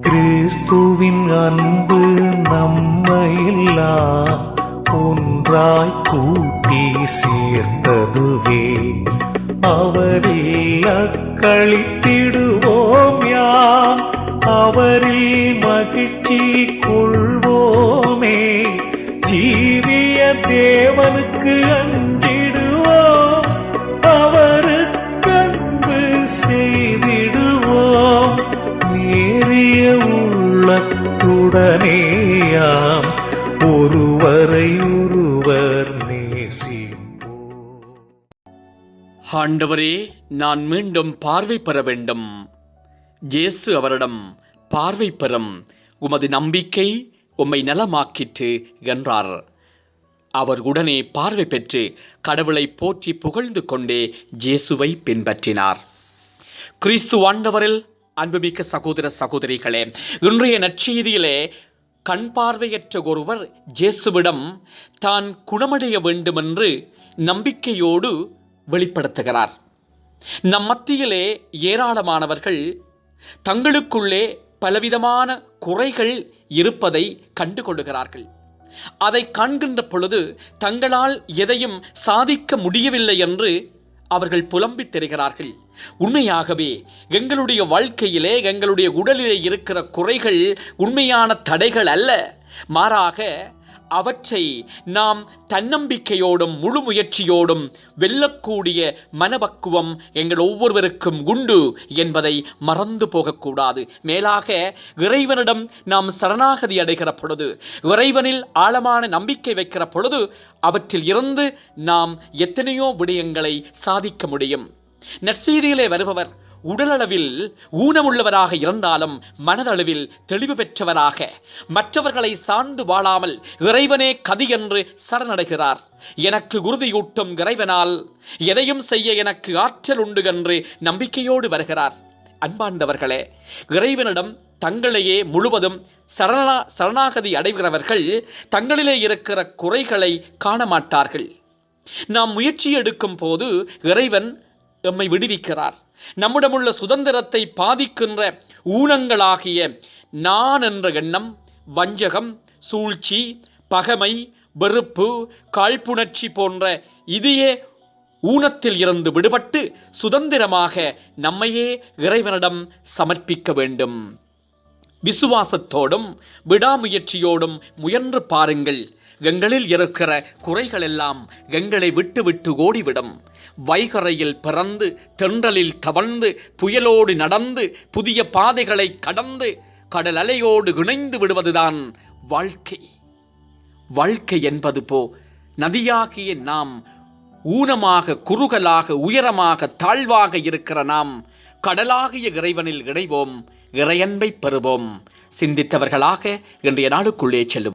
கிறிஸ்துவின் அன்பு நம்மையெல்லாம் ஒன்றாய் கூட்டி சேர்த்ததுவே. அவரில் அக்களித்திடுவோம் யாம். அவரில் மகிழ்ச்சி கொள்வோமே. ஜீவிய தேவனுக்கு ஒருவரை ஆண்டவரே நான் மீண்டும் பார்வை பெற வேண்டும். இயேசு அவரிடம் பார்வை பெறும். உமது நம்பிக்கை உம்மை நலமாக்கிற்று என்றார். அவர் உடனே பார்வை பெற்று கடவுளை போற்றி புகழ்ந்து கொண்டே இயேசுவை பின்பற்றினார். கிறிஸ்து ஆண்டவரில் அன்புமிக்க சகோதர சகோதரிகளே இன்றைய நற்செய்தியிலே கண் பார்வையற்ற ஒருவர் இயேசுவிடம் தான் குணமடைய வேண்டுமென்று நம்பிக்கையோடு வெளிப்படுத்துகிறார். நம் மத்தியிலே ஏராளமானவர்கள் தங்களுக்குள்ளே பலவிதமான குறைகள் இருப்பதை கண்டுகொள்கிறார்கள் அதை காண்கின்ற பொழுது தங்களால் எதையும் சாதிக்க முடியவில்லை என்று அவர்கள் புலம்பித் தெரிகிறார்கள். உண்மையாகவே எங்களுடைய வாழ்க்கையிலே எங்களுடைய உடலிலே இருக்கிற குறைகள் உண்மையான தடைகள் அல்ல. மாறாக அவற்றை நாம் தன்னம்பிக்கையோடும் முழு முயற்சியோடும் வெல்லக்கூடிய மனபக்குவம் எங்கள் ஒவ்வொருவருக்கும் உண்டு என்பதை மறந்து போகக்கூடாது. மேலாக இறைவனிடம் நாம் சரணாகதி அடைகிற பொழுது இறைவனில் ஆழமான நம்பிக்கை வைக்கிற பொழுது அவற்றில் இருந்து நாம் எத்தனையோ விடயங்களை சாதிக்க முடியும். நற்செய்தியிலே வருபவர் உடலளவில் ஊனமுள்ளவராக இருந்தாலும் மனதளவில் தெளிவு பெற்றவராக. மற்றவர்களை சார்ந்து வாழாமல் இறைவனே கதி என்று சரணடைகிறார். எனக்கு உறுதியூட்டும் இறைவனால் எதையும் செய்ய எனக்கு ஆற்றல் உண்டு என்று நம்பிக்கையோடு வருகிறார். அன்பாண்டவர்களே இறைவனிடம் தங்களையே முழுவதும் சரணா சரணாகதி அடைகிறவர்கள் தங்களிலே இருக்கிற குறைகளை காண மாட்டார்கள் நாம் முயற்சி எடுக்கும் போது இறைவன் எம்மை விடுவிக்கிறார். நம்மிடமுள்ள சுதந்திரத்தை பாதிக்கின்ற ஊனங்களாகிய நான் என்ற எண்ணம் வஞ்சகம் சூழ்ச்சி பகமை வெறுப்பு காழ்ப்புணர்ச்சி போன்ற இதையே ஊனத்தில் இருந்து விடுபட்டு சுதந்திரமாக நம்மையே இறைவனிடம் சமர்ப்பிக்க வேண்டும். விசுவாசத்தோடும் விடாமுயற்சியோடும் முயன்று பாருங்கள். எங்களில் இருக்கிற குறைகளெல்லாம் எங்களை விட்டு விட்டு ஓடிவிடும். வைகரையில் பிறந்து தென்றலில் தவழ்ந்து புயலோடு நடந்து புதிய பாதைகளை கடந்து கடல் அலையோடு இணைந்து விடுவதுதான் வாழ்க்கை. வாழ்க்கை என்பது போ நதியாகிய நாம் ஊனமாக குறுகலாக உயரமாக தாழ்வாக இருக்கிற நாம் கடலாகிய இறைவனில் இணைவோம் இறையன்பை பெறுவோம். சிந்தித்தவர்களாக இன்றைய நாளுக்குள்ளே செல்லும்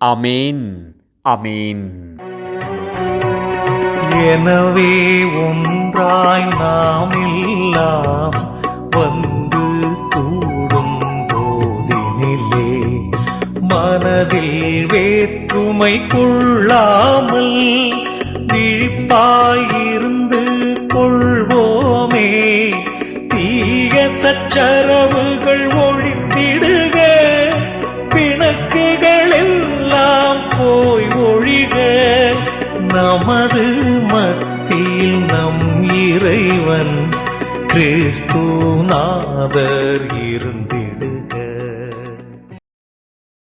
அமேன் அமேன் எனவே ஒன்றாய் நாம் எல்லாம் வந்து கூடும் போதினிலே மனதில் வேற்றுமை கொள்ளாமல் விழிப்பாயிருந்து கொள்வோமே. தீய சச்சரவுகள் ஒழித்திடுக. நமது நம் இறைவன் கிறிஸ்து நாதர் இருந்திடு.